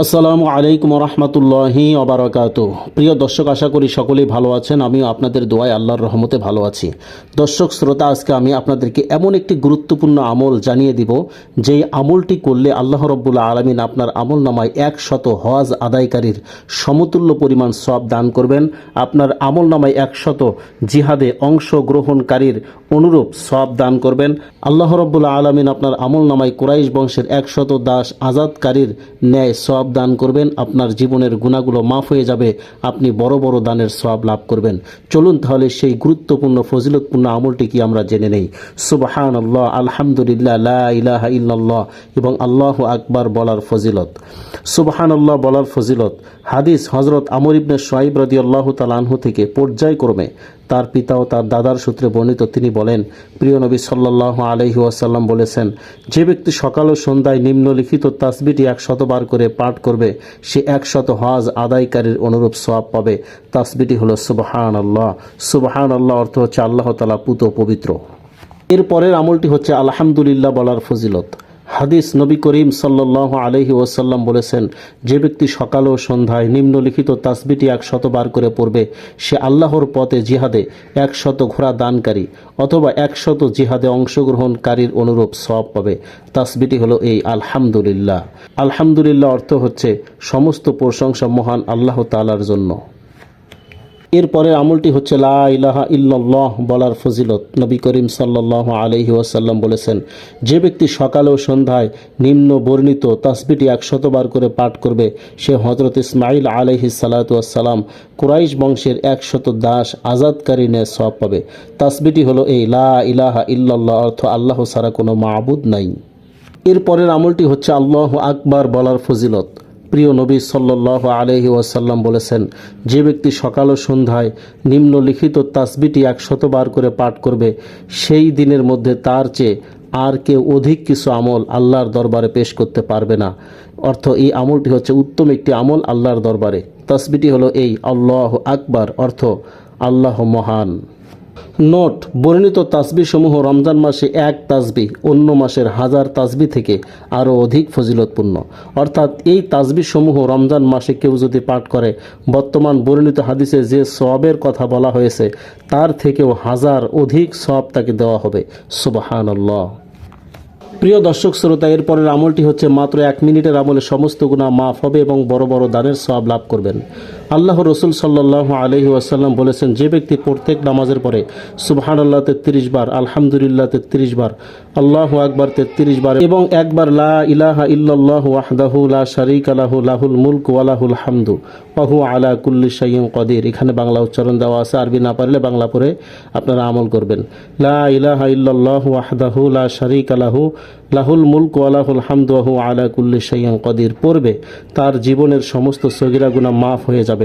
আসসালামু আলাইকুম রহমতুল্লাহি অবরাকাত প্রিয় দর্শক, আশা করি সকলেই ভালো আছেন, আমিও আপনাদের দোয়ায় আল্লাহর রহমতে ভালো আছি। দর্শক, শ্রোতা, আজকে আমি আপনাদেরকে এমন একটি গুরুত্বপূর্ণ আমল জানিয়ে দিব, যেই আমলটি করলে আল্লাহ রব্বুল্লা আলমিন আপনার আমল নামায় একশত হজ আদায়কারীর সমতুল্য পরিমাণ সব দান করবেন। আপনার আমল নামায় একশত জিহাদে অংশগ্রহণকারীর অনুরূপ সব দান করবেন। আল্লাহ রব্বুল্লা আলমিন আপনার আমল নামায় কুরাইশ বংশের একশত দাস আজাদকারীর ন্যায় সব দান করবেন, আপনার জীবনের গুণাগুলো মাফ হয়ে যাবে, আপনি বড় বড় দানের সব লাভ করবেন। চলুন তাহলে সেই গুরুত্বপূর্ণ, ফজিলতপূর্ণ আমলটি কি আমরা জেনে নেই। সুবাহান আল্লাহ আলহামদুলিল্লাহ, লা ইলাহা ইল্লাল্লাহ এবং আল্লাহ আকবার বলার ফজিলত। সুবাহান আল্লাহ বলার ফজিলত। হাদিস হজরত আমর ইবনে সোয়াইব রদি আল্লাহ তালানহু থেকে পর্যায়ক্রমে তার পিতা ও তার দাদার সূত্রে বর্ণিত তিনি বলেন, প্রিয় নবী সাল্লাহ আলহি ওয়াসাল্লাম বলেছেন, যে ব্যক্তি সকাল ও সন্ধ্যায় নিম্নলিখিত তাসবিটি একশতবার করে পাঠ করবে, সে একশত হজ আদায়কারীর অনুরূপ সওয়াব পাবে। তাসবিটি হলো সুবহান আল্লাহ সুবহান আল্লাহ অর্থ হচ্ছে আল্লাহ তালা পুত পবিত্র। এর পরের আমলটি হচ্ছে আলহামদুলিল্লাহ বলার ফজিলত। হাদিস নবী করিম সাল্লাহ আলহি ওসাল্লাম বলেছেন, যে ব্যক্তি সকাল ও সন্ধ্যায় নিম্নলিখিত তাসবিটি একশতবার করে পড়বে, সে আল্লাহর পথে জিহাদে একশত ঘোড়া দানকারী অথবা একশত জিহাদে অংশগ্রহণকারীর অনুরূপ সব পাবে। তাসবিটি হলো এই আলহামদুলিল্লাহ। আলহামদুলিল্লাহ অর্থ হচ্ছে সমস্ত প্রশংসা মহান আল্লাহ তালার জন্য। এরপরে আমলটি হচ্ছে লা ইলাহা ইল্লাল্লাহ বলার ফজিলত। নবী করিম সাল্লাহ আলহি ওয়াসাল্লাম বলেছেন, যে ব্যক্তি সকালে ও সন্ধ্যায় নিম্ন বর্ণিত তাসবিটি একশতবার করে পাঠ করবে, সে হজরত ইসমাইল আলহি সালাতাম কুরাইশ বংশের একশত দাস আজাদকারী নে সব পাবে। তাসবিটি হলো এই লা ইলাহা ইল্লাল্লাহ অর্থ আল্লাহ ছাড়া কোনো মাবুদ নাই। এরপরের আমলটি হচ্ছে আল্লাহ আকবার বলার ফজিলত। প্রিয় নবী সাল্লাহ আলহি ওয়াসাল্লাম বলেছেন, যে ব্যক্তি সকাল ও সন্ধ্যায় নিম্নলিখিত তাসবিটি একশতবার করে পাঠ করবে, সেই দিনের মধ্যে তার চেয়ে আর কেউ অধিক কিছু আমল আল্লাহর দরবারে পেশ করতে পারবে না। অর্থ, এই আমলটি হচ্ছে উত্তম একটি আমল আল্লাহর দরবারে। তাসবিটি হলো এই আল্লাহ আকবার, অর্থ, আল্লাহ মহান। নোট, বর্ণিত তাসবি সমূহ রমজান মাসে এক তাসবি, অন্য মাসের হাজার তাসবি থেকে আরও অধিক ফজিলতপূর্ণ। অর্থাৎ এই তাসবি সমূহ রমজান মাসে কেউ যদি পাঠ করে, বর্তমান বর্ণিত হাদিসে যে সবের কথা বলা হয়েছে, তার থেকেও হাজার অধিক সব তাকে দেওয়া হবে। সুবাহান প্রিয় দর্শক শ্রোতা, এরপরের আমলটি হচ্ছে মাত্র এক মিনিটের আমলে সমস্ত গুণা মাফ হবে এবং বড় বড় দানের সব লাভ করবেন। আল্লাহ রসুল সাল্লাহ আলহি আসাল্লাম বলেছেন, যে ব্যক্তি প্রত্যেক নামাজের পরে সুবহান আল্লাহ তেত্রিশ বার, আলহামদুলিল্লাহ তেত্রিশ বার, আল্লাহ আকবার তেত্রিশ বার এবং একবার লা ইলাহা ইল্লাল্লাহু ওয়াহদাহু লা শারিক আলাহু লাহুল মুলক ওয়ালাহুল হামদু ওয়াহু আলা কুল্লি সাইম কদির। এখানে বাংলা উচ্চারণ দেওয়া আছে, আরবি না পারলে বাংলা পড়ে আপনারা আমল করবেন। লা ইলাহা ইল্লাল্লাহু ওয়াহদাহু লা শারিক আলাহু লাহুল মুলক ওয়ালাহুল হামদু ওয়াহু আলা কুল্লি সাইম কদির। পড়বে, তার জীবনের সমস্ত সগিরা গুনাহ মাফ হয়ে যাবে।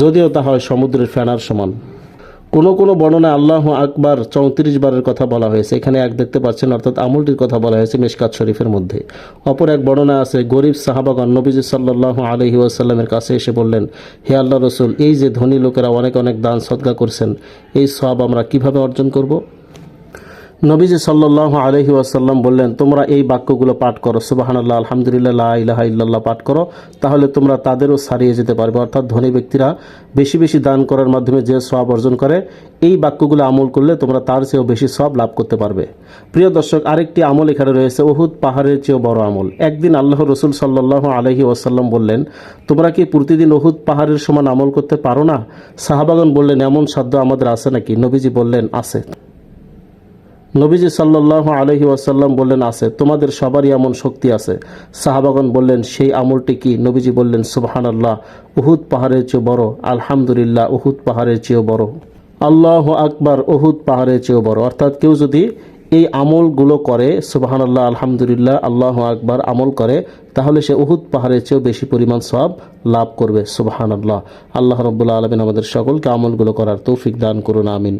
যদিও তা হয় সমুদ্রের ফেনার সমান। কোনো কোনো বর্ণনায় আল্লাহ আকবার চৌত্রিশ বারের কথা বলা হয়েছে। এখানে এক দেখতে পাচ্ছেন, অর্থাৎ আমলটির কথা বলা হয়েছে মেশকাত শরীফের মধ্যে। অপর এক বর্ণনা আছে, গরিব সাহাবাগন নবীজি সাল্লাহ আলহি ওয়াসাল্লামের কাছে এসে বললেন, হে আল্লাহ রসুল, এই যে ধনী লোকেরা অনেক অনেক দান সদগা করছেন, এই সব আমরা কীভাবে অর্জন করব? নবীজি সাল্লাহ আলহি ওয়াসাল্লাম বললেন, তোমরা এই বাক্যগুলো পাঠ করো। সুবাহান আল্লাহ আলহামদুলিল্লাহ ইলাহা ইল্লাল্লাহ পাঠ করো। তাহলে তোমরা তাদেরও ছাড়িয়ে যেতে পারবে। অর্থাৎ ধনী ব্যক্তিরা বেশি বেশি দান করার মাধ্যমে যে সব অর্জন করে, এই বাক্যগুলো আমল করলে তোমরা তার চেয়েও বেশি সব লাভ করতে পারবে। প্রিয় দর্শক, আরেকটি আমল এখানে রয়েছে ওহুদ পাহাড়ের চেয়েও বড় আমল। একদিন আল্লাহ রসুল সাল্লাহ আলহি ওয়াসাল্লাম বললেন, তোমরা কি প্রতিদিন ওহুদ পাহাড়ের সমান আমল করতে পারো না? সাহাবাগন বললেন, এমন সাধ্য আমাদের আছে নাকি? নবীজি বললেন, আছে। নবীজি সাল্লাহ আলহি ওয়াসাল্লাম বললেন, আছে, তোমাদের সবারই এমন শক্তি আছে। সাহাবাগন বললেন, সেই আমলটি কি? নবীজি বললেন সুবাহান আল্লাহ উহুদ পাহাড়ের চেয়েও বড়, আলহামদুলিল্লাহ, উহুদ পাহাড়ের চেয়েও বড়। আল্লাহ আকবার, উহুদ পাহাড়ের চেয়েও বড়। অর্থাৎ কেউ যদি এই আমলগুলো করে সুবাহান আল্লাহ আলহামদুলিল্লাহ, আল্লাহ আকবার আমল করে, তাহলে সে উহুদ পাহাড়ের চেয়েও বেশি পরিমাণ সব লাভ করবে সুবাহান আল্লাহ আল্লাহ রব্বুল্লা আলমিন আমাদের সকলকে আমলগুলো করার তৌফিক দান করুন, আমিন।